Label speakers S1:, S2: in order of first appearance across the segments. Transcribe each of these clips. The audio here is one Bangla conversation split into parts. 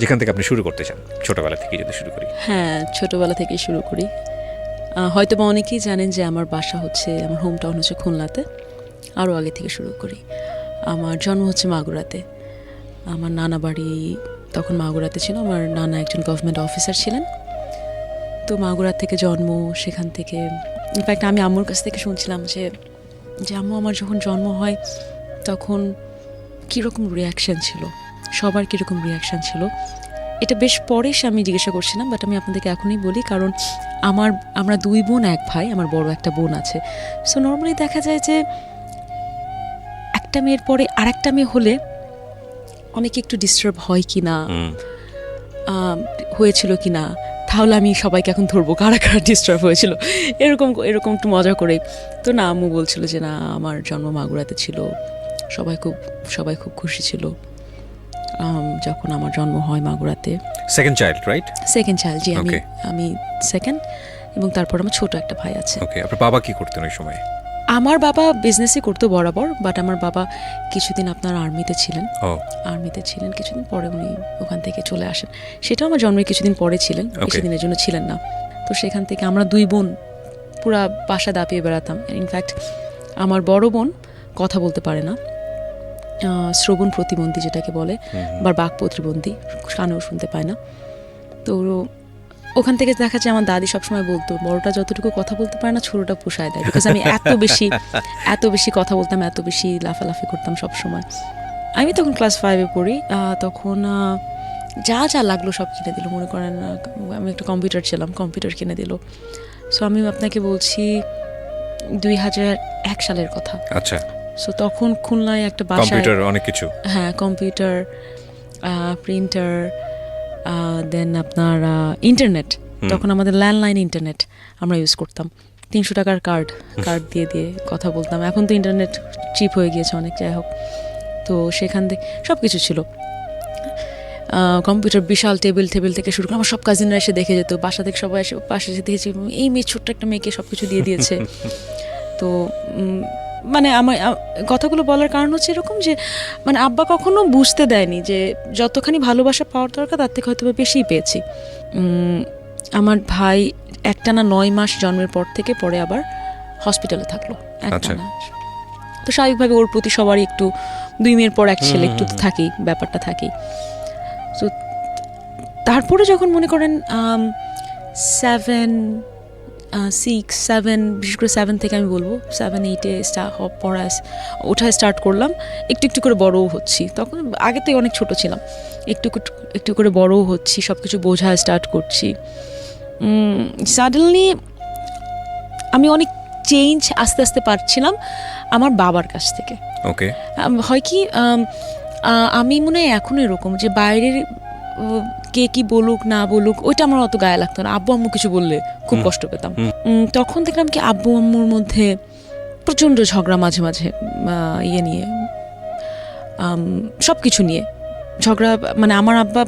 S1: যেখান থেকে আপনি শুরু করতে চান, ছোটবেলা থেকে যদি শুরু করি।
S2: হ্যাঁ ছোটবেলা থেকেই শুরু করি। হয়তো বা অনেকেই জানেন যে আমার বাসা হচ্ছে, আমার হোম টাউন হচ্ছে খুলনাতে আরও আগে থেকে শুরু করি। আমার জন্ম হচ্ছে মাগুরাতে। আমার নানা বাড়ি তখন মাগুরাতে ছিল, আমার নানা একজন গভর্নমেন্ট অফিসার ছিলেন। তো মাগুরা থেকে জন্ম, সেখান থেকে ইনফ্যাক্ট আমি আম্মুর কাছ থেকে শুনছিলাম যে যে আম্মু, আমার যখন জন্ম হয়, তখন কীরকম রিয়াকশান ছিল? সবার কীরকম রিয়াকশান ছিল। এটা বেশ পরে সে আমি জিজ্ঞাসা করছিলাম বাট আমি আপনাদেরকে এখনই বলি কারণ আমার আমরা দুই বোন এক ভাই আমার বড় একটা বোন আছে। সো নর্মালি দেখা যায় যে একটা মেয়ের পরে আরেকটা মেয়ে হলে অনেকে একটু ডিস্টার্ব হয় কি না হয়েছিল কি না তাহলে আমি সবাইকে এখন ধরবো কারা কারা ডিস্টার্ব হয়েছিল। এরকম এরকম একটু মজা করে তো না আম্মু বলছিল যে না আমার জন্ম মাগুরাতে ছিল। সবাই খুব সবাই খুব খুশি ছিল। যখন আমার জন্ম হয় মাগুরাতে।
S1: Second child right
S2: second child জি আমি আমি সেকেন্ড এবং তারপর আমার ছোট একটা ভাই আছে।
S1: ওকে আপনার বাবা কি করতেন ওই সময়?
S2: আমার বাবা বিজনেসই করতো বরাবর বাট আমার বাবা কিছুদিন আপনার আর্মিতে ছিলেন। আর্মিতে ছিলেন কিছুদিন পরে উনি ওখান থেকে চলে আসেন। সেটাও আমার জন্মের কিছুদিন পরে ছিলেন. কিছুদিনের জন্য ছিলেন না। তো সেখান থেকে আমরা দুই বোন পুরা বাসা দাপিয়ে বেড়াতাম। ইনফ্যাক্ট আমার বড় বোন কথা বলতে পারে না। শ্রবণ প্রতিবন্ধী যেটাকে বলে বা বাক প্রতিবন্ধী কানেও শুনতে পায় না। তো ওখান থেকে দেখা যায় আমার দাদি সবসময় বলতো বড়টা যতটুকু কথা বলতে পারে না ছোটটা পোষায় দেয়। বিকজ আমি এত বেশি এত বেশি কথা বলতাম এত বেশি লাফালাফি করতাম সব সময় আমি তখন ক্লাস ফাইভে পড়ি তখন যা যা লাগল সব কিনে দিল। মনে করেন আমি একটা কম্পিউটার ছিলাম কম্পিউটার কিনে দিল। সো আমি আপনাকে বলছি দুই হাজার এক সালের কথা।
S1: আচ্ছা।
S2: সো তখন খুলনায় একটা বাসায়
S1: কম্পিউটার অনেক কিছু।
S2: হ্যাঁ কম্পিউটার প্রিন্টার দেন আপনার ইন্টারনেট তখন আমাদের ল্যান্ডলাইন ইন্টারনেট আমরা ইউজ করতাম। তিনশো টাকার কার্ড কার্ড দিয়ে দিয়ে কথা বলতাম। এখন তো ইন্টারনেট চিপ হয়ে গিয়েছে অনেক যাই হোক। তো সেখান থেকে সব কিছু ছিল কম্পিউটার বিশাল টেবিল টেবিল থেকে শুরু করে আমার সব কাজিনরা এসে দেখে যেত। বাসা থেকে সবাই এসে পাশে এসে দেখেছি এই মেয়ে ছোট্ট একটা মেয়েকে সব কিছু দিয়ে দিয়েছে। তো মানে আমার কথাগুলো বলার কারণ হচ্ছে এরকম যে মানে আব্বা কখনো বুঝতে দেয়নি যে যতখানি ভালোবাসা পাওয়ার দরকার তার থেকে হয়তো বেশিই পেয়েছি। আমার ভাই একটানা নয় মাস জন্মের পর থেকে পরে আবার হসপিটালে থাকল একটানা। তো স্বাভাবিকভাবে ওর প্রতি সবারই একটু দুই মেয়ের পর এক ছেলে একটু তো থাকেই ব্যাপারটা থাকেই। তো তারপরে যখন মনে করেন সেভেন সিক্স সেভেন বিশেষ করে সেভেন থেকে আমি বলব সেভেন এইটে পড়া ওঠা স্টার্ট করলাম। একটু একটু করে বড়ও হচ্ছি। তখন আগে তো অনেক ছোট ছিলাম। একটু একটু- করে বড়ও হচ্ছি সব কিছু বোঝা স্টার্ট করছি। সাডেনলি আমি অনেক চেঞ্জ আস্তে আস্তে পারছিলাম আমার বাবার কাছ থেকে।
S1: ওকে
S2: হয় কি আমি মনে হয় এখনও এরকম যে বাইরের কে কি বলুক না বলুক ওইটা আমার অত গায়ে লাগতো না। আব্বু আম্মু কিছু বললে খুব কষ্ট পেতাম। তখন দেখলাম কি আব্বু আম্মুর মধ্যে প্রচণ্ড ঝগড়া মাঝে মাঝে ইয়ে নিয়ে সব কিছু নিয়ে। ঝগড়া মানে আমার আব্বা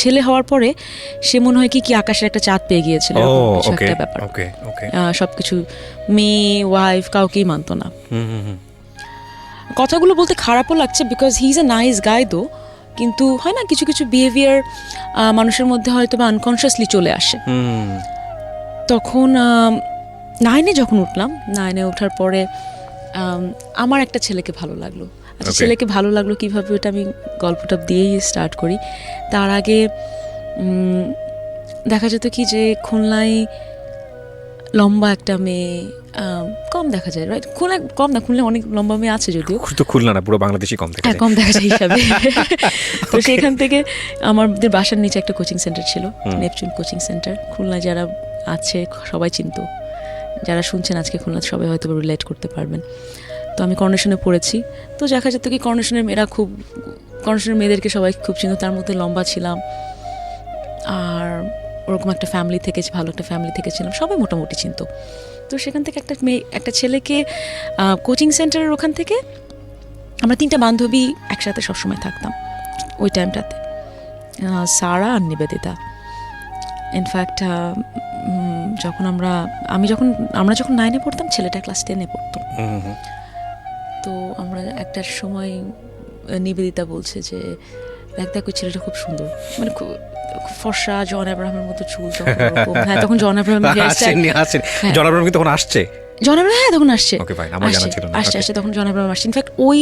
S2: ছেলে হওয়ার পরে সে মনে হয় কি কি আকাশের একটা চাঁদ পেয়ে গিয়েছিল একটা ব্যাপার।
S1: ওকে ওকে।
S2: সব কিছু মেয়ে ওয়াইফ কাউকেই মানতো না। কথাগুলো বলতে খারাপও লাগছে because he is a nice guy though কিন্তু হয় না কিছু কিছু বিহেভিয়ার মানুষের মধ্যে হয়তো বা আনকনসিয়াসলি চলে আসে। তখন নাইনে যখন উঠলাম নাইনে ওঠার পরে আমার একটা ছেলেকে ভালো লাগল। আচ্ছা ছেলেকে ভালো লাগল কীভাবে ওটা আমি গল্পটা দিয়েই স্টার্ট করি। তার আগে দেখা যেত কি যে খুলনায় লম্বা একটা মেয়ে কম দেখা যায় রাইট খুলনা কম না খুলনায় অনেক লম্বা মেয়ে আছে যদিও।
S1: তো খুলনা না পুরো বাংলাদেশই কম থেকে
S2: হ্যাঁ কম দেখা যায় হিসাবে। তো সেখান থেকে আমাদের বাসার নিচে একটা কোচিং সেন্টার ছিল নেপচুন কোচিং সেন্টার খুলনায় যারা আছে সবাই চিনতো। যারা শুনছেন আজকে খুলনা সবাই হয়তো রিলেট করতে পারবেন। তো আমি কর্নেশনে পড়েছি। তো দেখা যেত কি কর্নেশনের মেয়েরা খুব কর্নেশনের মেয়েদেরকে সবাই খুব চিনত তার মধ্যে লম্বা ছিলাম। আর ওরকম একটা ফ্যামিলি থেকে ভালো একটা ফ্যামিলি থেকে ছিলাম সবাই মোটামুটি চিনতো। তো সেখান থেকে একটা মেয়ে একটা ছেলেকে কোচিং সেন্টারের ওখান থেকে আমরা তিনটা বান্ধবী একসাথে সবসময় থাকতাম ওই টাইমটাতে সারা আর নিবেদিতা। ইনফ্যাক্ট যখন আমরা আমি যখন আমরা যখন নাইনে পড়তাম ছেলেটা ক্লাস টেনে পড়তো। তো আমরা একটা সময় নিবেদিতা বলছে যে দেখ দেখ ওই ছেলেটা খুব সুন্দর। মানে খুব ফর্সা জন আব্রাহামের মতো চুল তখন হ্যাঁ তখন জন
S1: আসেননি আসেন
S2: হ্যাঁ।
S1: জন আব্রাহাম কি তখন আসছে?
S2: জন আব্রাহাম হ্যাঁ তখন আসছে। আসছে, আসছে তখন জন আব্রাহাম আসছে। ইনফ্যাক্ট ওই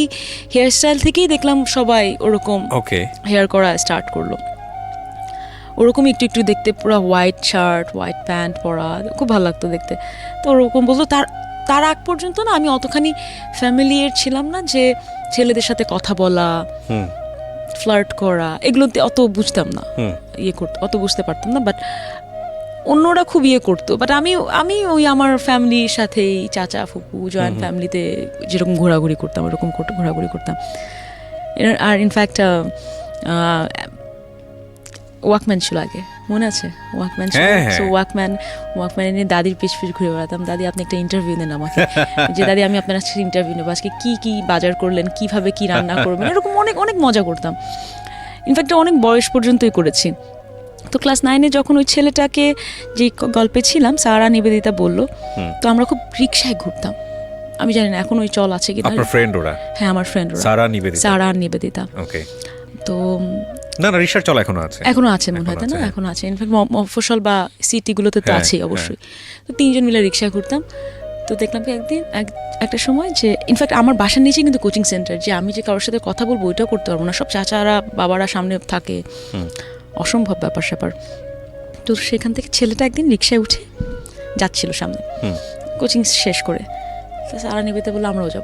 S2: হেয়ারস্টাইল থেকেই দেখলাম সবাই ওরকম
S1: ওকে
S2: হেয়ার করা স্টার্ট করল। ওরকম একটু একটু দেখতে পুরো হোয়াইট শার্ট হোয়াইট প্যান্ট পরা খুব ভালো লাগতো দেখতে। তো ওরকম বলতো তার তার আগ পর্যন্ত না আমি অতখানি ফ্যামিলিয়ার ছিলাম না যে ছেলেদের সাথে কথা বলা
S1: হুম।
S2: ফ্লার্ট করা এগুলোতে অত বুঝতাম না। ইয়ে করতো অত বুঝতে পারতাম না বাট অন্যরা খুব ইয়ে করতো। বাট আমি আমি ওই আমার ফ্যামিলির সাথেই চাচা ফুপু জয়েন্ট ফ্যামিলিতে যেরকম ঘোরাঘুরি করতাম ওরকম করতে- ঘোরাঘুরি করতাম। এর- আর ইনফ্যাক্ট ওয়াকম্যান ছিল আগে। মনে আছে? ওয়াকম্যান। সো ওয়াকম্যান ওয়াকম্যান নিয়ে দাদির পিছ পিছ ঘুরে বেড়াতাম। দাদি আপনি একটা ইন্টারভিউ নেন আমাকে। যে দাদি আমি আপনার কাছে ইন্টারভিউ নেব। আজকে কি কি বাজার করলেন? কীভাবে কি রান্না করবেন? এরকম অনেক অনেক মজা করতাম। ইনফ্যাক্ট অনেক বয়স পর্যন্তই করেছি। তো ক্লাস নাইনে যখন ওই ছেলেটাকে যে গল্পে ছিলাম সারা নিবেদিতা বলল তো আমরা খুব রিক্সায় ঘুরতাম। আমি জানি না এখন ওই চল আছে
S1: আপনার ফ্রেন্ড ওরা?
S2: হ্যাঁ আমার ফ্রেন্ড
S1: সারা নিবেদিতা?
S2: সারা নিবেদিতা।
S1: ওকে
S2: তো
S1: না না রিসার্চ চলা এখনও আছে।
S2: এখনও আছে মনে হয় তাই না?
S1: হ্যাঁ।
S2: এখনও আছে। ইনফ্যাক্ট মফসল বা সিটিগুলোতে তো
S1: হ্যাঁ,
S2: আছেই অবশ্যই। তো তিনজন মিলে রিক্সায় ঘুরতাম। তো দেখলাম কি একদিন এক- একটা সময় যে ইনফ্যাক্ট আমার বাসার নিচেই কিন্তু কোচিং সেন্টার যে আমি যে কারোর সাথে কথা বলব ওইটাও করতে পারব না। সব চাচারা বাবারা সামনে থাকে। অসম্ভব ব্যাপার স্যাপার। তো সেখান থেকে ছেলেটা একদিন রিক্সায় উঠে যাচ্ছিল সামনে। কোচিং শেষ করে। তো সারা নিবেতে বলল আমরাও যাব।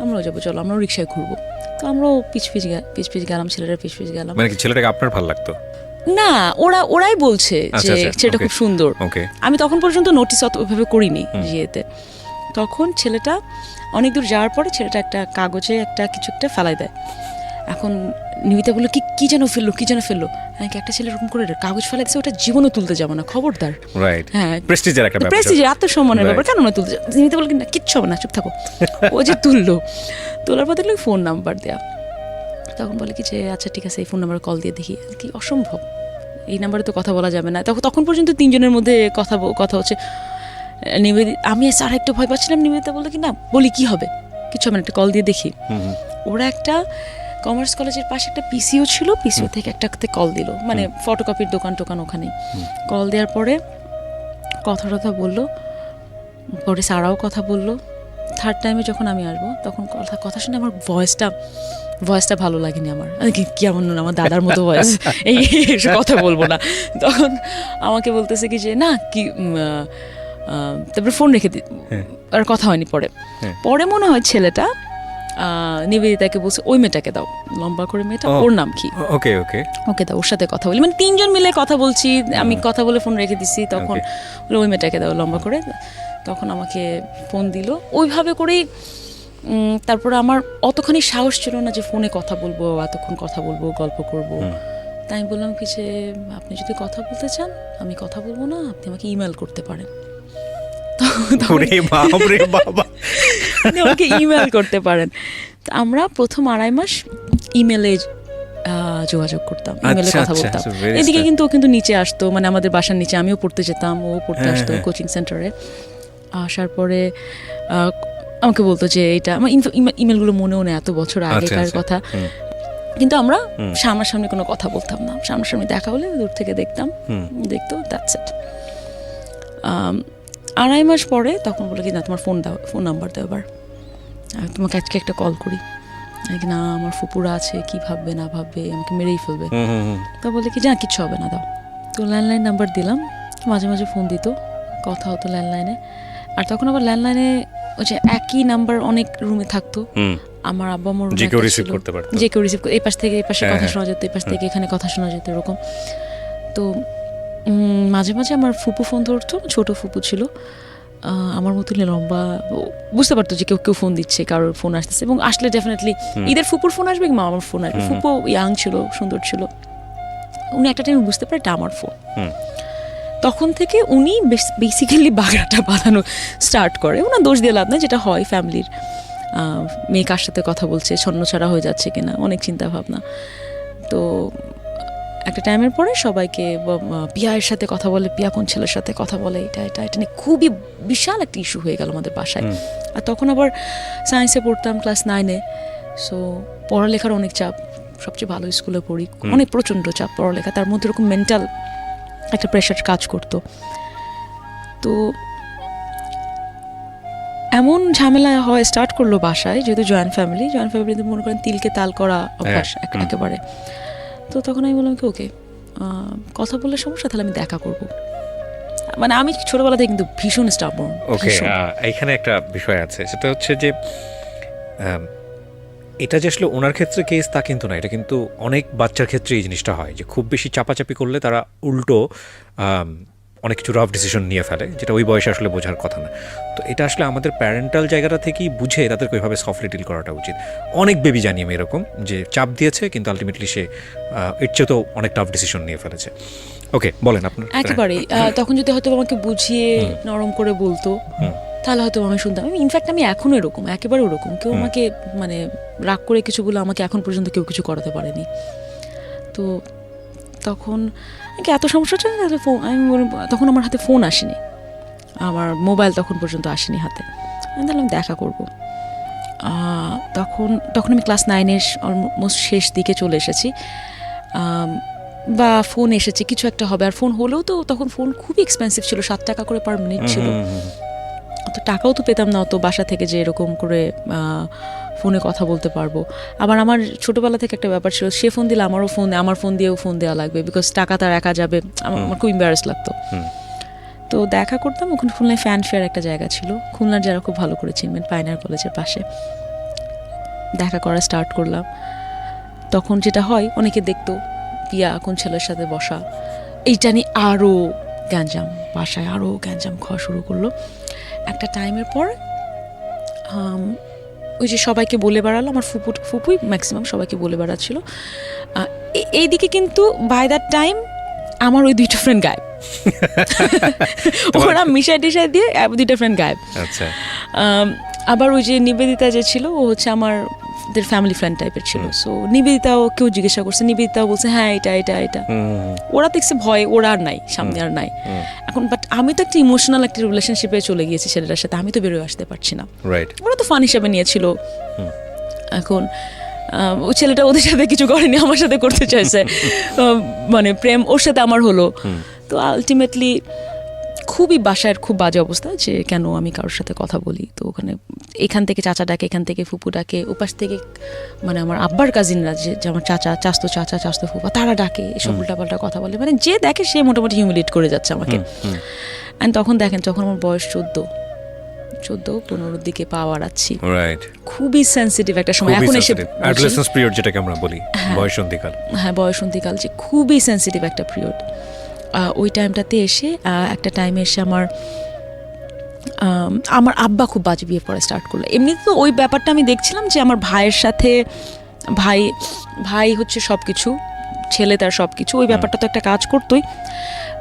S2: আমরাও যাব চলো আমরাও রিক্সায় ঘুরবো। তো আমরাও পিছপিছ পিছ গে- পিছ পিছ গেলাম ছেলেরা পিছ পিছ গেলাম।
S1: মানে কি ছেলেটাকে আপনার ভালো লাগতো?
S2: না ওরা ওরাই বলছে
S1: আচ্ছা,
S2: যে
S1: আচ্ছা,
S2: ছেলেটা খুব সুন্দর। আমি তখন পর্যন্ত নোটিস অত ওইভাবে করিনি। ইয়েতে। তখন ছেলেটা অনেক দূর যাওয়ার পরে ছেলেটা একটা কাগজে একটা কিছু একটা ফেলাই দেয়। এখন নিবিতা বলল কি কি যেন ফেলল কি যেন ফেলল? কি একটা ছেলে এরকম করে কাগজ ফেলাই দিচ্ছে ওটা জীবনও তুলতে যাব না খবরদার।
S1: রাইট
S2: হ্যাঁ
S1: প্রেস্টিজের একটা ব্যাপার
S2: প্রেস্টিজের আত্মসম্মানের ব্যাপার কেন না তুলতে নিবিতা বলল কি না কিচ্ছু হবে না চুপ থাকো। ও যে তুললো তোলার পর দেখল ফোন নাম্বার দেয়া। তখন বলে কি যে আচ্ছা ঠিক আছে এই ফোন নাম্বারে কল দিয়ে দেখি। কি অসম্ভব এই নাম্বারে তো কথা বলা যাবে না। তখন তখন পর্যন্ত তিনজনের মধ্যে কথা কথা হচ্ছে। নিবেদিত আমি স্যার একটু ভয় পাচ্ছিলাম নিবেদিতা বলল কি না বলি কি হবে? কিছু হবে না একটা কল দিয়ে দেখি। ওরা একটা কমার্স কলেজের পাশে একটা পিসিও ছিল পিসিও থেকে একটাতে কল দিল। মানে ফটোকপির দোকান টোকান ওখানে কল দেওয়ার পরে কথা টথা বলল। পরে সারাও কথা বলল। থার্ড টাইমে যখন আমি আসব তখন কথা কথা শুনে আমার ভয়েসটা ভয়েসটা ভালো লাগেনি আমার। আমি কি না আমার দাদার মতো ভয়েস এই কথা বলব না। তখন আমাকে বলতেছে কি যে না কি তারপরে ফোন রেখে দি
S1: হ্যাঁ।
S2: আর কথা হয়নি পরে।
S1: হ্যাঁ।
S2: পরে মনে হয় ছেলেটা নিবেদিতাকে বলছে ওই মেয়েটাকে দাও। লম্বা করে মেয়েটা ওর নাম কি?
S1: ওকে ওকে।
S2: ওকে দাও ওর সাথে কথা বলি। মানে তিনজন মিলে কথা বলছি আমি কথা বলে ফোন রেখে দিছি তখন. ওই মেয়েটাকে দাও লম্বা করে। তখন আমাকে ফোন দিল। ওইভাবে করেই তারপরে আমার অতখানি সাহস ছিল না যে ফোনে কথা বলব এতক্ষণ কথা বলব গল্প করব। তাই বললাম কি যে আপনি যদি কথা বলতে চান আমি কথা বলব না আপনি আমাকে ইমেল করতে পারেন।
S1: ওরে বাপ রে বাবা।
S2: আপনি ইমেল করতে পারেন। আমরা প্রথম আড়াই মাস ইমেলে যোগাযোগ করতাম ইমেলে
S1: আচ্ছা,
S2: কথা
S1: আচ্ছা,
S2: বলতাম। এদিকে কিন্তু ও কিন্তু নিচে আসতো মানে আমাদের বাসার নিচে আমিও পড়তে যেতাম ও পড়তে
S1: হ্যাঁ,
S2: আসতো
S1: হ্যাঁ।
S2: কোচিং সেন্টারে আসার পরে আমাকে বলতো যে এটা আমার ইমেলগুলো মনেও নেই এত বছর
S1: আচ্ছা,
S2: আগেকার। কথা। কিন্তু আমরা। সামনাসামনি কোনো কথা বলতাম না। সামনাসামনি দেখা হলে দূর থেকে দেখতাম। দেখতো দ্যাটস ইট আড়াই মাস পরে তখন বলে কি না তোমার ফোন দাও ফোন নাম্বার দাও এবার। তোমাকে আজকে একটা কল করি। না আমার ফুপুরা আছে কি ভাববে না ভাববে আমাকে মেরেই ফেলবে। তা বলে কি যা কিচ্ছু হবে না দাও। তো ল্যান্ডলাইন নাম্বার দিলাম মাঝে মাঝে ফোন দিত কথা হতো ল্যান্ডলাইনে আর তখন আবার ল্যান্ডলাইনে ওই যে একই নাম্বার অনেক রুমে থাকতো। আমার আব্বা মোর
S1: যে কেউ রিসিভ করতে পারতো।
S2: যে কেউ রিসিভ এই পাশ থেকে এই পাশে
S1: হ্যাঁ,
S2: কথা
S1: হ্যাঁ।
S2: শোনা যেত এই পাশ থেকে এখানে কথা শোনা যেত এরকম। তো মাঝে মাঝে আমার ফুপু ফোন ধরতো ছোট ফুপু ছিল। আমার মতনই লম্বা। বুঝতে পারতো যে কেউ কেউ ফোন দিচ্ছে কারোর ফোন আসতেছে। এবং আসলে ডেফিনেটলি ঈদের ফুপুর ফোন আসবে কিংবা আমার ফোন আসবে। ফুপু ইয়াং ছিল সুন্দর ছিল। উনি একটা টাইম বুঝতে পারে এটা আমার ফোন তখন থেকে উনি বেসিক্যালি বাগড়াটা বাঁধানো স্টার্ট করে। ওনার দোষ দিয়ে লাভ না যেটা হয় ফ্যামিলির মেয়ে কার সাথে কথা বলছে ছন্ন ছাড়া হয়ে যাচ্ছে কিনা অনেক চিন্তা ভাবনা তো একটা টাইমের পরে সবাইকে পিয়ার সাথে কথা বলে পিয়া কোন ছেলের সাথে কথা বলে এটা এটা এটা নিয়ে খুবই বিশাল একটা ইস্যু হয়ে গেল আমাদের বাসায়। আর তখন আবার সায়েন্সে পড়তাম ক্লাস নাইনে সো পড়ালেখার অনেক চাপ সবচেয়ে ভালো স্কুলে পড়ি অনেক প্রচণ্ড চাপ পড়ালেখা তার মধ্যে এরকম মেন্টাল একটা প্রেশার কাজ করতো। তো এমন ঝামেলা হয় স্টার্ট করল বাসায় যেহেতু জয়েন্ট ফ্যামিলি জয়েন্ট ফ্যামিলিতে মনে করেন তিলকে তাল করা অভ্যাস এক- একেবারে। তো তখন আমি বললাম কি ওকে কথা বললে সমস্যা তাহলে আমি দেখা করব। মানে আমি ছোটবেলা থেকে কিন্তু ভীষণ স্টাবর্ন
S1: ওকে এইখানে একটা বিষয় আছে সেটা হচ্ছে যে এটা যে আসলে ওনার ক্ষেত্রে কেস তা কিন্তু না এটা কিন্তু অনেক বাচ্চার ক্ষেত্রে এই জিনিসটা হয় যে খুব বেশি চাপাচাপি করলে তারা উল্টো অনেক কিছু রাফ ডিসিশন নিয়ে ফেলে যেটা ওই বয়সে আসলে বোঝার কথা না। তো এটা আসলে আমাদের প্যারেন্টাল জায়গাটা থেকেই বুঝে তাদেরকে ওইভাবে সফটলি ডিল করাটা উচিত। অনেক বেবি জানি আমি এরকম যে চাপ দিয়েছে কিন্তু আলটিমেটলি সে এর চেয়েও তো অনেক টাফ ডিসিশন নিয়ে ফেলেছে। ওকে বলেন আপনার।
S2: একেবারেই তখন যদি হয়তো আমাকে বুঝিয়ে নরম করে বলতো তাহলে হয়তো আমি শুনতাম। আমি ইনফ্যাক্ট আমি এখনও এরকম একেবারে ওরকম। কেউ আমাকে মানে রাগ করে কিছু বলে আমাকে এখন পর্যন্ত কেউ কিছু করাতে পারেনি। তো তখন কি এত সমস্যা হচ্ছে তাহলে ফোন আমি তখন আমার হাতে ফোন আসেনি। আমার মোবাইল তখন পর্যন্ত আসেনি হাতে। আমি তাহলে আমি দেখা করব। তখন তখন আমি ক্লাস নাইনের অলমোস্ট শেষ দিকে চলে এসেছি। বা ফোন এসেছে কিছু একটা হবে। আর ফোন হলেও তো তখন ফোন খুবই এক্সপেন্সিভ ছিল সাত টাকা করে পার মিনিট ছিল। অত টাকাও তো পেতাম না অত বাসা থেকে যে এরকম করে ফোনে কথা বলতে পারব। আবার আমার ছোটোবেলা থেকে একটা ব্যাপার ছিল সে ফোন দিলে আমারও ফোন আমার ফোন দিয়েও ফোন দেওয়া লাগবে বিকজ টাকা তার একা যাবে। আমার আমার খুব ইম্বারেস লাগতো। তো দেখা করতাম ওখানে খুলনায় ফ্যান ফেয়ার একটা জায়গা ছিল। খুলনার যারা খুব ভালো করে চিনবেন পাইনার কলেজের পাশে। দেখা করা স্টার্ট করলাম। তখন যেটা হয় অনেকে দেখতো পিয়া কোন ছেলের সাথে বসা। এইটা নিয়ে আরও গ্যাঞ্জাম বাসায় আরও গ্যাঞ্জাম খাওয়া শুরু করল। একটা টাইমের পর ওই যে সবাইকে বলে বেড়ালো আমার ফুপু ফুপুই ম্যাক্সিমাম সবাইকে বলে বেড়াচ্ছিল। এইদিকে কিন্তু বাই দ্যাট টাইম আমার ওই দুইটা ফ্রেন্ড গায়েব। ওরা মিশাই টিশাই দিয়ে দুইটা ফ্রেন্ড গায়েব।
S1: আচ্ছা।
S2: আবার ওই যে নিবেদিতা যে ছিল ও হচ্ছে আমার দের ফ্যামিলি ফ্রেন্ড টাইপের ছিল। সো নিবেদিতাও কেউ জিজ্ঞাসা করছে নিবেদিতাও বলছে হ্যাঁ এটা এটা এটা। ওরা দেখছে ভয় ওরা আর নাই সামনে আর নাই। এখন বাট আমি তো একটা ইমোশনাল একটা রিলেশনশিপে চলে গিয়েছি ছেলেটার সাথে আমি তো বেরোয় আসতে পারছি না। ওরা তো ফান হিসাবে নিয়েছিল। এখন ওই ছেলেটা ওদের সাথে কিছু করেনি আমার সাথে করতে চাইছে। মানে প্রেম ওর সাথে আমার হলো। তো আলটিমেটলি খুবই বাসায় খুব বাজে অবস্থা যে কেন আমি কারোর সাথে কথা বলি। তো ওখানে এখান থেকে চাচা ডাকে এখান থেকে ফুপু ডাকে ওপাশ থেকে মানে আমার আব্বার কাজিনরা যে আমার চাচা চাস্তো চাচা চাস্তো ফুপা তারা ডাকে এসব উল্টাপাল্টা কথা বলে। মানে যে দেখে সে মোটামুটি হিউমিলেট করে যাচ্ছে আমাকে। অ্যান্ড তখন দেখেন যখন আমার বয়স চোদ্দ চোদ্দ পনেরোর দিকে পা বাড়াচ্ছি। খুবই সেন্সিটিভ একটা সময়। এখন এসে
S1: পিরিয়ড যেটাকে আমরা বলি বয়সন্ধিকাল।
S2: হ্যাঁ বয়সন্ধিকাল যে খুবই সেন্সিটিভ একটা পিরিয়ড ওই টাইমটাতে এসে একটা টাইমে এসে আমার আমার আব্বা খুব বাজে বিয়ে পড়া স্টার্ট করল। এমনিতে তো ওই ব্যাপারটা আমি দেখছিলাম যে আমার ভাইয়ের সাথে ভাই ভাই হচ্ছে সব কিছু ছেলে তার সব কিছু ওই ব্যাপারটা তো একটা কাজ করতোই।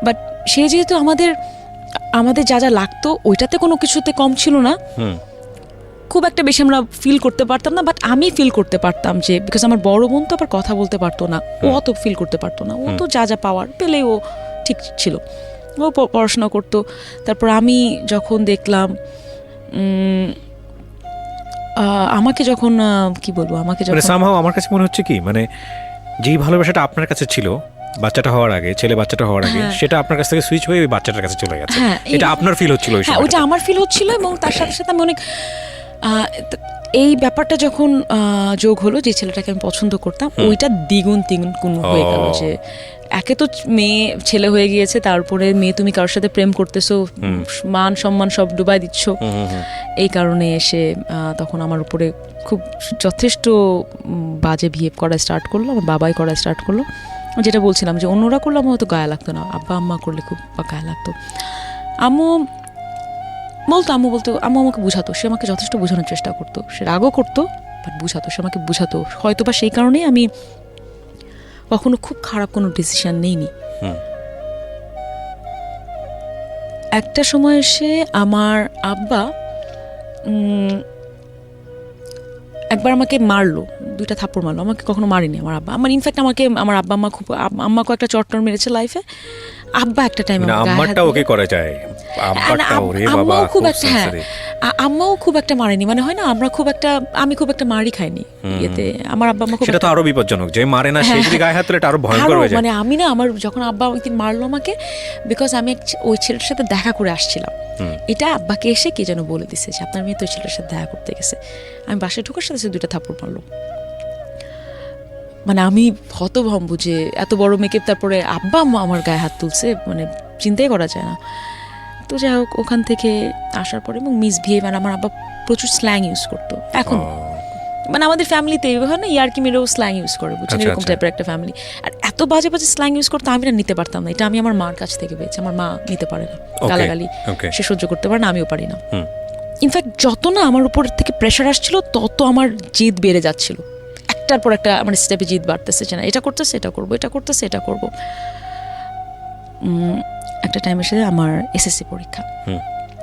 S2: বাট সে যেহেতু আমাদের আমাদের যা যা লাগতো ওইটাতে কোনো কিছুতে কম ছিল না। খুব একটা বেশি আমরা ফিল করতে পারতাম না বাট আমি ফিল করতে পারতাম যে বিকজ আমার বড় বোন তো আবার কথা বলতে পারতো না। ও অত ফিল করতে পারতো না। ও তো যা যা পাওয়ার পেলে ও ঠিক ছিল। ও পড়াশোনা করতো। তারপর আমি যখন দেখলাম আমাকে যখন কি বলব আমাকে
S1: মানে
S2: যখন
S1: সামহাও আমার কাছে মনে হচ্ছে কি মানে যেই ভালোবাসাটা আপনার কাছে ছিল বাচ্চাটা হওয়ার আগে ছেলে বাচ্চাটা হওয়ার আগে
S2: হ্যাঁ।
S1: সেটা আপনার কাছ থেকে সুইচ হয়ে ওই বাচ্চাটার কাছে চলে গেছে।
S2: হ্যাঁ,
S1: এটা আপনার ফিল হচ্ছিল
S2: হ্যাঁ ওইটা আমার ফিল হচ্ছিল এবং তার সাথে সাথে আমি অনেক এই ব্যাপারটা যখন যোগ হলো যে ছেলেটাকে আমি পছন্দ করতাম ওইটা দ্বিগুণ তিনগুণ গুণ হয়ে গেল যে একে তো মেয়ে ছেলে হয়ে গিয়েছে তারপরে মেয়ে তুমি কারোর সাথে প্রেম করতেছো মান সম্মান সব ডুবাই দিচ্ছ। এই কারণে এসে তখন আমার উপরে খুব যথেষ্ট বাজে বিহেভ করা স্টার্ট করল আমার বাবাই করা স্টার্ট করল। যেটা বলছিলাম যে অন্যরা করলে আমার হয়তো গায়ে লাগতো না আব্বা আম্মা করলে খুব গায়ে লাগতো। আম্মু বলতো আম্মু বলতো আম্মু আমাকে বুঝাতো সে আমাকে যথেষ্ট বোঝানোর চেষ্টা করতো। সে রাগও করতো বাট বুঝাতো সে আমাকে বুঝাতো। হয়তো বা সেই কারণেই আমি কখনো খুব খারাপ কোনো ডিসিশন নেইনি। একটা সময় এসে আমার আব্বা একবার আমাকে মারলো দুইটা থাপ্পড় মারলো। আমাকে কখনো মারিনি আমার আব্বা। আমার ইনফ্যাক্ট আমাকে আমার আব্বা আম্মা খুব আম- আম্মাকেও একটা চট্টর মেরেছে লাইফে আব্বা একটা টাইম
S1: মানে আম্মারটা ওকে করা যায়। বাবা
S2: খুব একটা হ্যাঁ। আম্মাও খুব একটা মারেনি। মানে হয় না আমরা খুব একটা আমি খুব একটা মারি খাইনি ইয়েতে। আমার আব্বা আম্মা খুব
S1: সেটা তো আরও বিপজ্জনক। যে মারে না সে
S2: হ্যাঁ,
S1: যদি গায়ে হাত তোলে এটা আরও ভয়ঙ্কর হয়ে যায়।
S2: মানে আমি না আমার যখন আব্বা ওইদিন মারলো আমাকে বিকজ আমি ওই ছেলেটার সাথে দেখা করে আসছিলাম। এটা আব্বাকে এসে কে যেন বলে দিছে যে আপনার মেয়ে তো ওই ছেলেটার সাথে দেখা করতে গেছে। আমি বাসায় ঢোকার সাথে সাথে দুইটা থাপ্পড় মারলো। মানে আমি হতভম্ব যে এত বড় মেকআপ তারপরে আব্বা আম্মা আমার গায়ে হাত তুলছে মানে চিন্তাই করা যায় না। তো যাই হোক ওখান থেকে আসার পরে এবং মিস বিহেভ মানে আমার আব্বা প্রচুর স্ল্যাং ইউজ করতো এখন। মানে আমাদের ফ্যামিলিতে হয় না ইয়ার্কি মেরেও স্ল্যাং ইউজ করে বুঝছেন?
S1: আচ্ছা,
S2: এরকম
S1: আচ্ছা।
S2: টাইপের একটা ফ্যামিলি আর এত বাজে বাজে স্ল্যাং ইউজ করতো আমি না নিতে পারতাম না এটা আমি আমার মার কাছ থেকে পেয়েছি আমার মা নিতে পারে না গালাগালি। সে সহ্য করতে পারে না আমিও পারি না। ইনফ্যাক্ট যত না আমার উপর থেকে প্রেশার আসছিল তত আমার জিদ বেড়ে যাচ্ছিল। একটার পর একটা আমার স্টেপে জিদ বাড়তেছে যে না এটা করতেছে এটা করব এটা করতেছে এটা করব। একটা টাইম এসে আমার এসএসসি পরীক্ষা।
S1: হুম।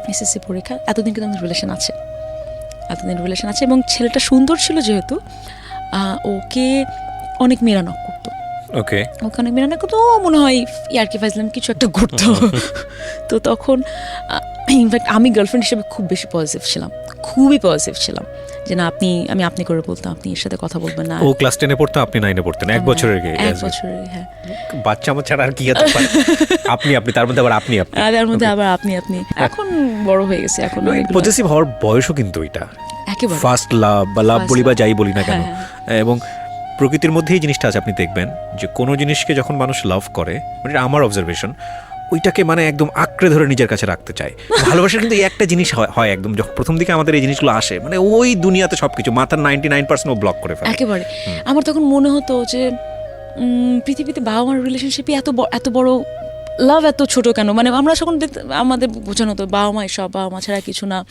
S2: এসএসসি পরীক্ষা এতদিন কিন্তু আমাদের রিলেশন আছে। এতদিন রিলেশন আছে এবং ছেলেটা সুন্দর ছিল যেহেতু ওকে অনেক মেয়েরা নক করতো।
S1: ওকে
S2: ওকে অনেক মেয়েরা নক করতো ও মনে হয় ইয়ারকি ফাইজলাম কিছু একটা করতো। তো তখন ইনফ্যাক্ট আমি গার্লফ্রেন্ড হিসেবে খুব বেশি পজিটিভ ছিলাম। খুবই পজিটিভ ছিলাম। যে না আপনি আমি আপনি করে বলতাম আপনি এর সাথে কথা বলবেন না।
S1: ও ক্লাস টেনে পড়তো আপনি নাইনে পড়তেন। এক বছরের গে-
S2: এক বছরের হ্যাঁ।
S1: বাচ্চা আমার ছাড়া আর কি হতে পারে? আপনি আপনি তার মধ্যে আবার আপনি আপনি।
S2: তার মধ্যে আবার আপনি আপনি। এখন বড় হয়ে গেছে এখন অনেকগুলো-
S1: পজেসিভ হওয়ার বয়সও কিন্তু এটা।
S2: একেবারে।
S1: ফার্স্ট লাভ বা লাভ বলি বা যাই বলি না কেন।
S2: হ্যাঁ,
S1: এবং প্রকৃতির মধ্যেই জিনিসটা আছে আপনি দেখবেন যে কোনো জিনিসকে যখন মানুষ লাভ করে মানে আমার অবজারভেশন ওইটাকে মানে একদম আঁকড়ে ধরে নিজের কাছে রাখতে চায়। ভালোবাসা কিন্তু এই একটা জিনিস হয়- একদম। যখন প্রথম দিকে আমাদের এই জিনিসগুলো আসে মানে ওই দুনিয়াতে সব কিছু মাথার নাইনটি নাইন পার্সেন্ট ও ব্লক করে ফেলে।
S2: একেবারে। আমার তখন মনে হতো যে পৃথিবীতে বাবা মার রিলেশনশিপে এত এত বড় লাভ এত ছোট কেন? মানে আমরা যখন দেখতে আমাদের বোঝানো হতো বাবা মা সব বাবা মা ছাড়া কিছু না।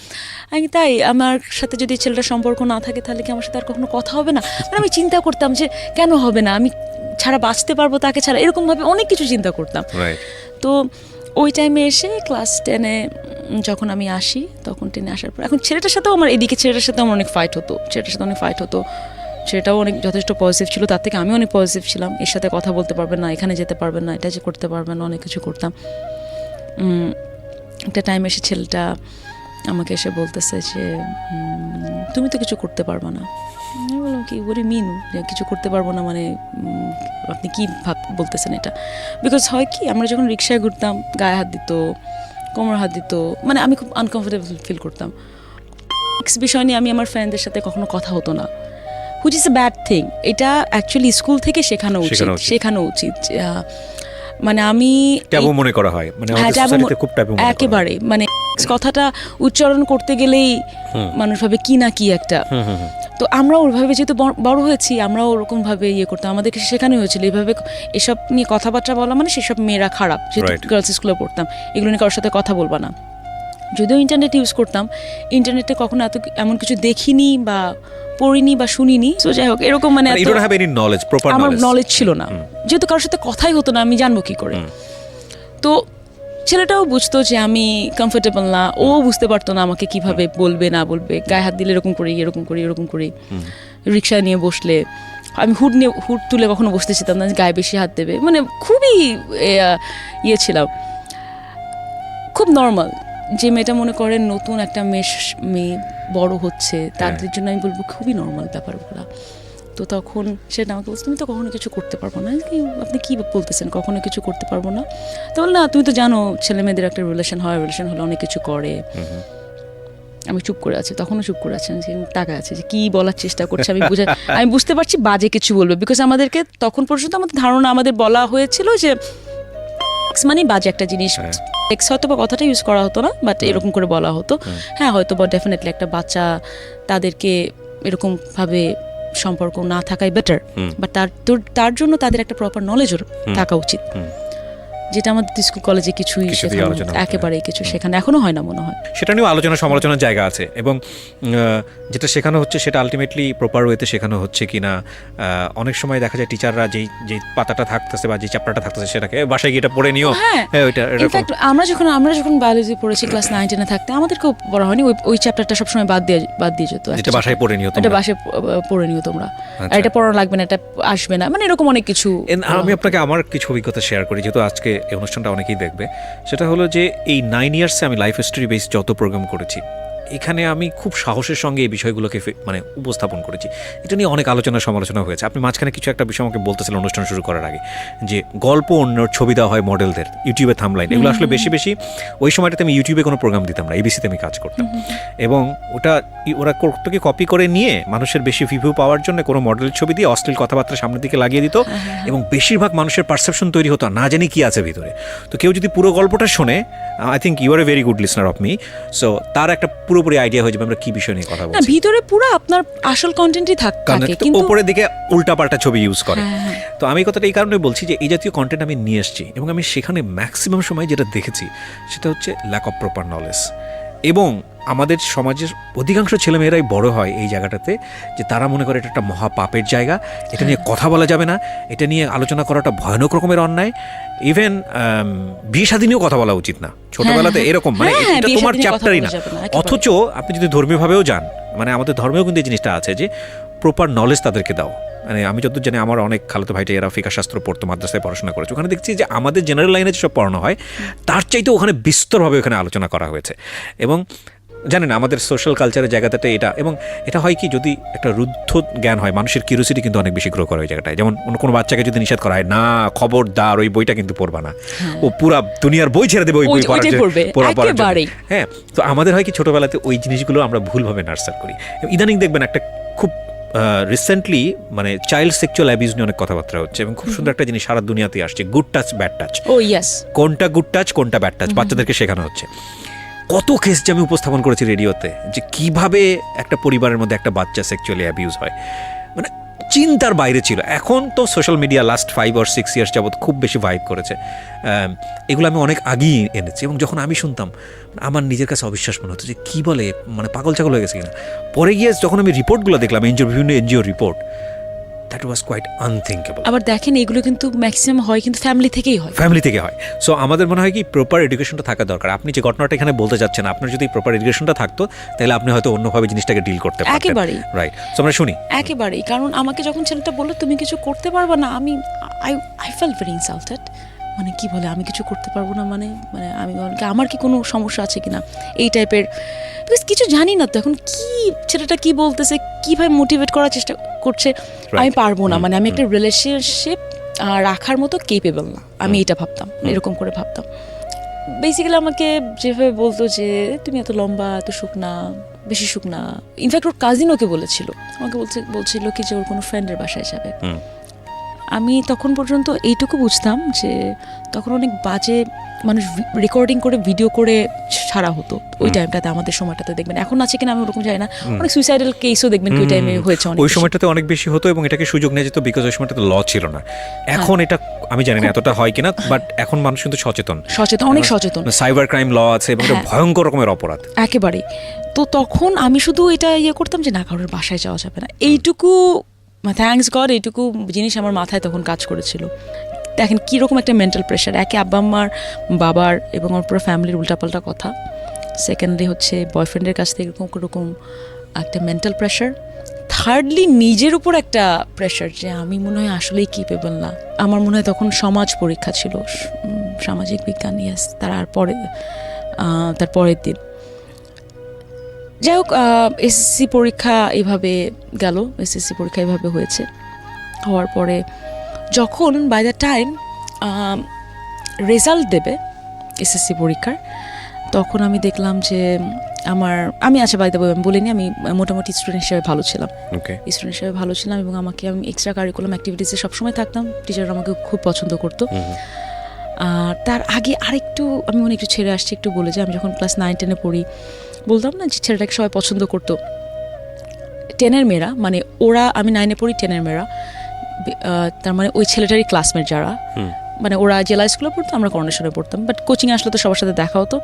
S2: আমি তাই আমার সাথে যদি ছেলেটার সম্পর্ক না থাকে তাহলে কি আমার সাথে আর কখনো কথা হবে না? মানে আমি চিন্তা করতাম যে কেন হবে না? আমি ছাড়া বাঁচতে পারব তাকে ছাড়া? এরকমভাবে অনেক কিছু চিন্তা করতাম।
S1: রাইট
S2: তো ওই টাইমে এসে ক্লাস টেনে যখন আমি আসি, তখন টেনে আসার পর, এখন ছেলেটার সাথেও আমার এদিকে ছেলেটার সাথে আমার অনেক ফাইট হতো, ছেলেটার সাথে অনেক ফাইট হতো। সেটাও অনেক যথেষ্ট পজিটিভ ছিল, তার থেকে আমি অনেক পজিটিভ ছিলাম। এর সাথে কথা বলতে পারবেন না, এখানে যেতে পারবেন না, এটা যে করতে পারবেন না, অনেক কিছু করতাম। একটা টাইম এসে ছেলেটা আমাকে এসে বলতেছে যে তুমি তো কিছু করতে পারবে না। আমি বললাম কি বলি মিন কিছু করতে পারব না মানে আপনি কি ভাব বলতেছেন এটা? বিকজ হয় কি আমরা যখন রিক্সায় ঘুরতাম গায়ে হাত দিত কোমর হাত দিত মানে আমি খুব আনকমফোর্টেবল ফিল করতাম। Next বিষয় নিয়ে আমি আমার ফ্রেন্ডদের সাথে কখনো কথা হতো না। Which is a bad thing এটা অ্যাকচুয়ালি স্কুল থেকে শেখানো উচিত।
S1: শেখানো উচিত।
S2: মানে আমি
S1: ট্যাবু মনে করা হয়। মানে
S2: হ্যাঁ,
S1: আমাদের খুব ট্যাবু।
S2: একেবারে মানে কথাটা উচ্চারণ করতে গেলেই। মানুষ ভাবে কি না কি একটা। তো আমরা ওইভাবে যেহেতু বড়- হয়েছি আমরাও ওরকম ভাবে ইয়ে করতাম। আমাদেরকে শেখানো হয়েছিল। এইভাবে এসব নিয়ে কথাবার্তা বলা মানে সেসব মেয়েরা খারাপ। যেহেতু গার্লস স্কুলে পড়তাম। এগুলো নিয়ে কারোর সাথে কথা বলবা না। যদিও ইন্টারনেট ইউজ করতাম ইন্টারনেটে কখনো এত এমন কিছু দেখিনি বা পড়িনি বা শুনিনি। তো যাই হোক এরকম মানে
S1: মানে
S2: আমার নলেজ ছিল না। যেহেতু কারোর সাথে কথাই হতো না আমি জানব কি করে। তো ছেলেটাও বুঝতো যে আমি কমফোর্টেবল না ও বুঝতে পারতো না আমাকে কীভাবে বলবে না বলবে। গায়ে হাত দিলে এরকম করি এরকম করি এরকম করি। রিক্সা নিয়ে বসলে। আমি হুড নিয়ে হুড তুলে কখনো বসতে চেতাম না যে গায়ে বেশি হাত দেবে। মানে খুবই ইয়ে ছিলাম। খুব নর্মাল যে মেয়েটা মনে করেন নতুন একটা মেয়ে মেয়ে বড় হচ্ছে তাদের জন্য আমি বলব খুবই নর্মাল ব্যাপারগুলো তো তখন সেটা আমাকে বলছে তুমি তো কখনো কিছু করতে পারব না? কি, আপনি কি বলতেছেন? কখনো কিছু করতে পারব না? তো বল না তুমি তো জানো ছেলে মেয়েদের একটা রিলেশন হয় রিলেশন হলে অনেক কিছু করে। আমি চুপ করে আছি। তখনও চুপ করে আছেন যে টাকা আছে যে কী বলার চেষ্টা করছে আমি বুঝে আমি বুঝতে পারছি বাজে কিছু বলবে। বিকজ আমাদেরকে তখন পর্যন্ত আমাদের ধারণা আমাদের বলা হয়েছিল যে sex মানে বাজে একটা জিনিস। সেক্স হয়তো বা কথাটা ইউজ করা হতো না বাট এরকম করে বলা হতো। হ্যাঁ হয়তো বা ডেফিনেটলি একটা বাচ্চা তাদেরকে এরকম ভাবে সম্পর্ক না থাকাই বেটার বাট তার তোর- জন্য তাদের একটা প্রপার নলেজও থাকা উচিত। যেটা আমাদের স্কুল কলেজে কিছুই
S1: না।
S2: একেবারেই কিছু শেখানো এখনও হয় না মনে হয়
S1: সেটা নিয়েও আলোচনা সমালোচনার জায়গা আছে এবং যেটা শেখানো হচ্ছে সেটা আলটিমেটলি প্রপার ওয়েতে শেখানো হচ্ছে কিনা আহ, অনেক সময় দেখা যায় টিচাররা যেই যে পাতাটা থাকতেছে বা যে চ্যাপ্টারটা থাকতেছে সেটাকে বাসায় গিয়ে এটা পড়ে নিও
S2: হ্যাঁ।
S1: হ্যাঁ ওইটা
S2: ইনফ্যাক্ট আমরা যখন আমরা যখন বায়োলজি পড়েছি ক্লাস নাইন টেনে থাকতে আমাদেরকেও পড়া হয়নি ওই ওই চ্যাপ্টারটা সবসময় বাদ দিয়ে বাদ দিয়ে যেত এটা
S1: বাসায় পড়ে নিও
S2: এটা বাসায় পড়ে নিও তোমরা
S1: আচ্ছা।
S2: এটা পড়ানো লাগবে না এটা আসবে না মানে এরকম অনেক কিছু
S1: আমি আপনাকে আমার কিছু অভিজ্ঞতা শেয়ার করি যেহেতু আজকে এই অনুষ্ঠানটা অনেকেই দেখবে। সেটা হলো যে এই নাইন ইয়ার্সে আমি লাইফ হিস্ট্রি বেস যত প্রোগ্রাম করেছি এখানে আমি খুব সাহসের সঙ্গে এই বিষয়গুলোকে ফে- মানে উপস্থাপন করেছি। এটা নিয়ে অনেক আলোচনা সমালোচনা হয়েছে। আপনি মাঝখানে কিছু একটা বিষয় আমাকে বলতেছিলেন অনুষ্ঠান শুরু করার আগে যে গল্প অন্য ছবি দেওয়া হয় মডেলদের ইউটিউবে থামলাইন। এগুলো আসলে বেশি বেশি ওই সময়টাতে আমি ইউটিউবে কোনো প্রোগ্রাম দিতাম না এবিসিতে আমি কাজ করতাম। এবং ওটা ওরা করতোকে কপি করে নিয়ে মানুষের বেশি ভিভিউ পাওয়ার জন্য কোনো মডেলের ছবি দিয়ে অশ্লীল কথাবার্তা সামনের দিকে লাগিয়ে দিত এবং বেশিরভাগ মানুষের পারসেপশন তৈরি হতো না জানি কি আছে ভিতরে। তো কেউ যদি পুরো গল্পটা শোনে I think you are a very good listener of me so তার একটা পুরোপুরি আইডিয়া হয়ে যাবে আমরা কি বিষয় নিয়ে কথা বলছি।
S2: ভিতরে পুরো আপনার আসল কন্টেন্টই থাক কিন্তু
S1: উপরের দিকে উল্টাপাল্টা ছবি ইউজ করে।
S2: হ্যাঁ, হ্যাঁ।
S1: তো আমি কথাটা এই কারণে বলছি যে এই জাতীয় কন্টেন্ট আমি নিয়ে এসেছি এবং আমি সেখানে ম্যাক্সিমাম সময় যেটা দেখেছি সেটা হচ্ছে ল্যাক অফ প্রপার নলেজ এবং আমাদের সমাজের অধিকাংশ ছেলেমেয়েরাই বড় হয় এই জায়গাটাতে যে তারা মনে করে এটা একটা মহা পাপের জায়গা। এটা নিয়ে কথা বলা যাবে না। এটা নিয়ে আলোচনা করাটা ভয়ানক রকমের অন্যায়। ইভেন বিয়ে নিয়েও কথা বলা উচিত না। ছোটবেলাতে
S2: হ্যাঁ,
S1: এরকম মানে
S2: হ্যাঁ, হ্যাঁ,
S1: এটা তোমার
S2: শাদী
S1: চ্যাপ্টারই না। অথচ আপনি যদি ধর্মীয়ভাবেও যান মানে আমাদের ধর্মেও কিন্তু এই জিনিসটা আছে যে প্রপার নলেজ তাদেরকে দাও। মানে আমি যতদূর জানি আমার অনেক খালাতো ভাইটা এরা ফিকা শাস্ত্র পড়তো মাদ্রাসায় পড়াশোনা করেছে। ওখানে দেখছি যে আমাদের জেনারেল লাইনে যেসব পড়ানো হয় তার চাইতে ওখানে বিস্তরভাবে ওখানে আলোচনা করা হয়েছে। এবং জানেন আমাদের সোশ্যাল কালচারের জায়গাটাতে এটা এবং এটা হয় কি যদি একটা রুদ্ধ জ্ঞান হয় মানুষের কিউরিসিটি কিন্তু অনেক বেশি গ্রো করে ওই জায়গাটায়। যেমন অন্য কোনো বাচ্চাকে যদি নিষেধ করা হয় না খবরদার ওই বইটা কিন্তু পড়বা না। ও পুরা দুনিয়ার বই ছেড়ে দেবে ওই বই
S2: হ্যাঁ।
S1: পড়ার। হ্যাঁ তো আমাদের হয় কি ছোটবেলাতে ওই জিনিসগুলো আমরা ভুলভাবে নার্সার করি। ইদানিং দেখবেন একটা খুব রিসেন্টলি মানে চাইল্ড সেক্সুয়াল অ্যাবিউজ নিয়ে অনেক কথাবার্তা হচ্ছে এবং খুব সুন্দর একটা জিনিস সারা দুনিয়াতে আসছে গুড টাচ ব্যাড টাচ
S2: ও ইয়েস
S1: কোনটা গুড টাচ কোনটা ব্যাড টাচ বাচ্চাদেরকে শেখানো হচ্ছে। কত কেস যে আমি উপস্থাপন করেছি রেডিওতে যে কীভাবে একটা পরিবারের মধ্যে একটা বাচ্চা সেক্সুয়ালি অ্যাবিউজ হয়। মানে চিন্তার বাইরে ছিল। এখন তো সোশ্যাল মিডিয়া লাস্ট ফাইভ আর সিক্স ইয়ার্স যাবৎ খুব বেশি ভাইব করেছে। এগুলো আমি অনেক আগেই এনেছি এবং যখন আমি শুনতাম, আমার নিজের কাছে অবিশ্বাস মনে হতো যে কী বলে মানে পাগল ছাগল হয়ে গেছে কিনা। পরে গিয়ে যখন আমি রিপোর্টগুলো দেখলাম এনজিও বিভিন্ন NGO report that was quite unthinkable
S2: আবার দেখেন এগুলো কিন্তু ম্যাক্সিমাম হয় কিন্তু ফ্যামিলি থেকেই হয়।
S1: ফ্যামিলি থেকে হয়। সো আমাদের মনে হয় কি প্রপার এডুকেশনটা থাকা দরকার। আপনি যে ঘটনাটা এখানে বলতে যাচ্ছেন আপনার যদি প্রপার এডুকেশনটা থাকতো তাহলে আপনি হয়তো অন্যভাবে জিনিসটাকে ডিল করতে পারতেন।
S2: একেবারেই।
S1: রাইট সো আমরা শুনি।
S2: একেবারেই। কারণ আমাকে যখন ছেলেটা বলল তুমি কিছু করতে পারবে না? আমি I I felt very insulted মানে কি বলে আমি কিছু করতে পারব না মানে মানে আমি আমার কি কোনো সমস্যা আছে কিনা? এই টাইপের বিকজ কিছু জানি না তো এখন কি ছেলেটা কি বলতেছে কীভাবে মোটিভেট করার চেষ্টা করছে আমি পারব না। মানে আমি একটা রিলেশনশিপ রাখার মতো কেপেবল না। আমি এটা ভাবতাম এরকম করে ভাবতাম। বেসিক্যালি আমাকে যেভাবে বলতো যে তুমি এত লম্বা এত শুকনা বেশি শুকনা। ইনফ্যাক্ট ওর কাজিন ওকে বলেছিল। আমাকে বলছে বলছিল কি যে ওর কোনো ফ্রেন্ডের বাসায় যাবে। আমি তখন পর্যন্ত এইটুকু বুঝতাম যে তখন অনেক বাজে মানুষ রেকর্ডিং করে ভিডিও করে ছাড়া হতো ওই টাইমটাতে আমাদের সময়টাতে দেখবেন। এখন আছে কিনা আমি ওরকম জানি না। অনেক সুইসাইডাল কেসও দেখবেন ওই টাইমে হয়েছে অনেক
S1: ওই সময়টাতে অনেক বেশি হতো এবং এটাকে সুযোগ নেওয়া যেত বিকজ ওই সময়টাতে ল ছিল না। এখন এটা আমি জানি না এতটা হয় কিনা বাট এখন মানুষ কিন্তু সচেতন।
S2: সচেতন অনেক সচেতন।
S1: সাইবার ক্রাইম ল আছে এবং
S2: হ্যাঁ।
S1: ভয়ঙ্কর রকমের অপরাধ।
S2: একেবারে তো তখন আমি শুধু এটা ইয়ে করতাম যে না কারোর বাসায় যাওয়া যাবে না। এইটুকু থ্যাঙ্কস গড এইটুকু জিনিস আমার মাথায় তখন কাজ করেছিল। দেখেন কীরকম একটা মেন্টাল প্রেশার একে আব্বা আম্মার বাবার এবং আমার পুরো ফ্যামিলির উল্টাপাল্টা কথা। সেকেন্ডলি হচ্ছে বয়ফ্রেন্ডের কাছ থেকে এরকম এরকম একটা মেন্টাল প্রেশার থার্ডলি নিজের উপর একটা প্রেশার যে আমি মনে হয় আসলেই কিপেবল না। আমার মনে হয় তখন সমাজ পরীক্ষা ছিল সামাজিক বিজ্ঞান ইয়াস তার আর পরে তার পরের দিন। যাই হোক এসএসসি পরীক্ষা এভাবে গেল এসএসসি পরীক্ষা এভাবে হয়েছে। হওয়ার পরে যখন বাই দ্য টাইম রেজাল্ট দেবে এসএসসি পরীক্ষার তখন আমি দেখলাম যে আমার আমি আচ্ছা বাই দ্য আমি বলিনি আমি মোটামুটি স্টুডেন্ট হিসেবে ভালো ছিলাম। স্টুডেন্ট হিসেবে ভালো ছিলাম এবং আমাকে আমি এক্সট্রা কারিকুলাম অ্যাক্টিভিটিসে সবসময় থাকতাম টিচার আমাকে খুব পছন্দ করতো। আর তার আগে আরেকটু আমি মনে একটু ছেড়ে আসছি একটু বলে যে আমি যখন ক্লাস নাইন টেনে পড়ি বলতাম না যে ছেলেটাকে সবাই পছন্দ করতো। টেনের মেয়েরা মানে ওরা আমি নাইনে পড়ি টেনের মেয়েরা তার মানে ওই ছেলেটারই ক্লাসমেট যারা। মানে ওরা জেলা স্কুলে পড়তো আমরা করোনেশনে পড়তাম। বাট কোচিং আসলে তো সবার সাথে দেখা হতো।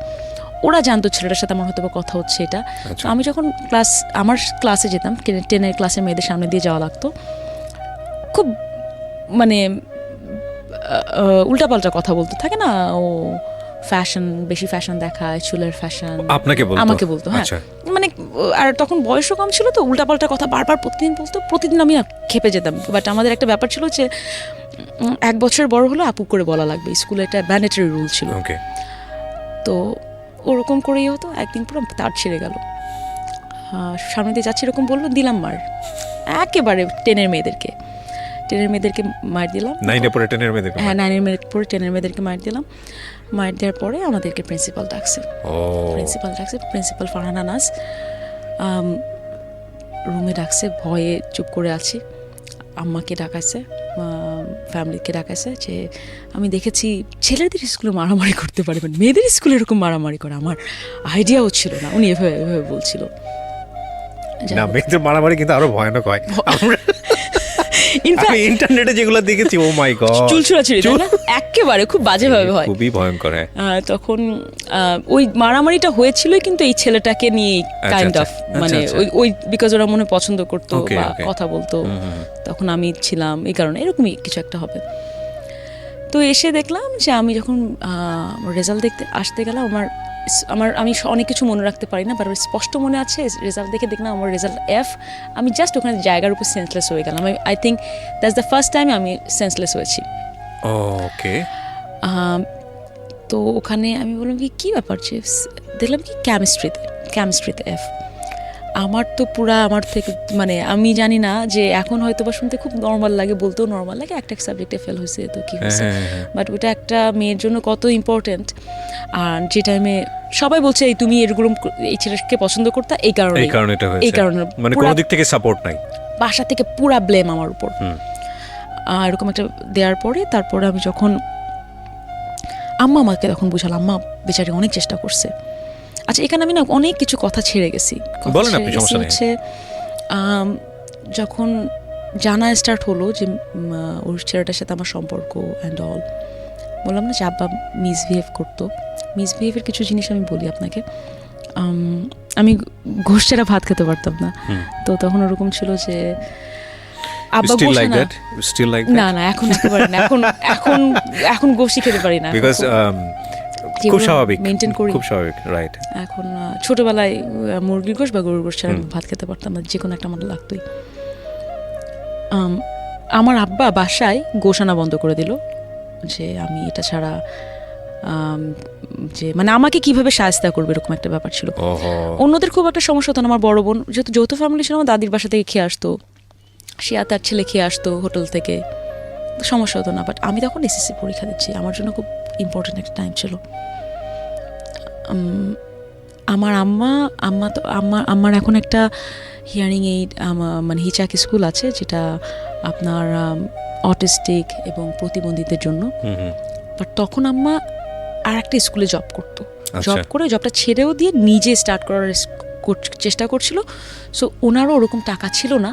S2: ওরা জানতো ছেলেটার সাথে আমার হয়তো বা কথা হচ্ছে এটা।
S1: আচ্ছা।
S2: তো আমি যখন ক্লাস আমার ক্লাসে যেতাম টেনের ক্লাসে মেয়েদের সামনে দিয়ে যাওয়া লাগতো। খুব মানে উল্টাপাল্টা কথা বলতো। থাকে না ও ফ্যাশন বেশি ফ্যাশন দেখায় চুলের ফ্যাশন
S1: আপনাকে বলতো?
S2: আমাকে বলতো হ্যাঁ।
S1: আচ্ছা।
S2: মানে আর তখন বয়সও কম ছিল তো উল্টাপাল্টা কথা বারবার প্রতিদিন বলতো প্রতিদিন আমি না খেপে যেতাম। বাট আমাদের একটা ব্যাপার ছিল যে এক বছর বড় হলো আপু করে বলা লাগবে স্কুলে একটা ম্যান্ডেটরি রুল ছিল।
S1: ওকে
S2: তো ওরকম করেই হতো একদিন পুরো তার ছেড়ে গেল। সামনে দিয়ে যাচ্ছি এরকম বলল দিলাম মার। একেবারে টেনের মেয়েদেরকে। টেনের মেয়েদেরকে মার দিলাম।
S1: নাইনে পরে টেনের মেয়েদের
S2: হ্যাঁ নাইনের পরে টেনের মেয়েদেরকে মার দিলাম। মার দেওয়ার পরে আমাদেরকে প্রিন্সিপাল ডাকছে। প্রিন্সিপাল ডাকছে প্রিন্সিপাল ফারহানা নাজ রুমে ডাকছে ভয়ে চুপ করে আছি। আম্মাকে ডাকাইছে ফ্যামিলিকে ডাকাইছে যে আমি দেখেছি ছেলেদের স্কুলে মারামারি করতে পারে but মেয়েদের স্কুলে এরকম মারামারি করে। আমার আইডিয়াও ছিল না উনি এভাবে এভাবে বলছিল।
S1: না মেয়েদের মারামারি কিন্তু আরও ভয়ানক হয়। আমি ইন্টারনেটে যেগুলো দেখেছি ও মাই গড
S2: চুল ছিঁড়াছিঁড়ি তাই না? একেবারে খুব বাজেভাবে হয়।
S1: খুবই ভয়ঙ্কর হ্যাঁ।
S2: তখন ওই মারামারিটা হয়েছিলই কিন্তু এই ছেলেটাকে নিয়ে কাইন্ড অফ মানে
S1: আচ্ছা।
S2: ওই ওই বিকজ ওরা মনে পছন্দ করতো বা কথা বলতো। তখন আমি ছিলাম এই কারণে এরকমই কিছু একটা হবে। তো এসে দেখলাম যে আমি যখন রেজাল্ট দেখতে আসতে গেলাম আমার আমার আমি অনেক কিছু মনে রাখতে পারি না বাট স্পষ্ট মনে আছে রেজাল্ট দেখে দেখলাম আমার রেজাল্ট এফ আমি জাস্ট ওখানে জায়গার উপর সেন্সলেস হয়ে গেলাম। আমি I think that's the first time আমি সেন্সলেস হয়েছি।
S1: ওকে
S2: তো ওখানে আমি বললাম কি কী ব্যাপার যে দেখলাম কি কেমিস্ট্রিতে কেমিস্ট্রিতে এফ আমার তো পুরা আমার থেকে মানে আমি জানি না যে এখন হয়তো বা শুনতে খুব নর্মাল লাগে বলতেও নর্মাল লাগে একটা সাবজেক্টে ফেল হয়েছে তো কী হয়েছে?
S1: হ্যাঁ, হ্যাঁ,
S2: বাট ওটা একটা মেয়ের জন্য কত ইম্পর্টেন্ট আর যে টাইমে সবাই বলছে এই তুমি এরকম এই ছেলেকে পছন্দ করতা? এই কারণে
S1: এই কারণে এটা হয়েছে।
S2: এই কারণে
S1: মানে কোনো দিক থেকে সাপোর্ট নাই।
S2: বাসা থেকে পুরা ব্লেম আমার উপর। আর এরকম একটা দেওয়ার পরে তারপরে আমি যখন আম্মা আমাকে তখন বুঝাল আম্মা বেচারি অনেক চেষ্টা করছে। আচ্ছা এখানে আমি না অনেক কিছু কথা ছেড়ে গেছি।
S1: বলেন আপনি, সমস্যা নেই।
S2: হচ্ছে যখন জানা স্টার্ট হলো যে ওর ছেলেটার সাথে আমার সম্পর্ক অ্যান্ড অল বললাম না যে আব্বা মিসবিহেভ করতো। মিসবিহেভের কিছু জিনিস আমি বলি আপনাকে। আমি ঘুষ ছাড়া ভাত খেতে পারতাম না। তো তখন ওরকম ছিল যে আব্বা না। না না এখন একেবারে না। এখন এখন খেতে পারি না। এখন
S1: বিকজ
S2: খুব-
S1: um, স্বাভাবিক।
S2: করি।
S1: খুব স্বাভাবিক রাইট
S2: এখন ছোটবেলায় মুরগির গোশ বা গরুর গোশ ছাড়া আমি ভাত খেতে পারতাম না। যে কোনো একটা আমার লাগতোই। আম, আমার আব্বা বাসায় গোশানা বন্ধ করে দিল। যে আমি এটা ছাড়া যে মানে আমাকে কীভাবে সাহায্য করবে এরকম একটা ব্যাপার ছিল। অন্যদের খুব একটা সমস্যা হতো না আমার বড় বোন। যেহেতু যৌথ ফ্যামিলি ছিল আমার দাদির বাসা থেকে খেয়ে আসতো। সে আর তার ছেলে খেয়ে আসতো হোটেল থেকে। সমস্যা হতো না বাট আমি তখন এসএসসি পরীক্ষা দিচ্ছি। আমার জন্য খুব ইম্পর্টেন্ট একটা টাইম ছিল। আমার আম্মা আম্মা তো আমার আমার এখন একটা হিয়ারিং এইড মানে হিচাক স্কুল আছে যেটা আপনার অটিস্টিক এবং প্রতিবন্ধীদের জন্য। বাট তখন আম্মা আর একটা স্কুলে জব করতো।
S1: আচ্ছা।
S2: জব করে জবটা ছেড়েও দিয়ে নিজে স্টার্ট করার চেষ্টা করছিল। সো ওনারও ওরকম টাকা ছিল না।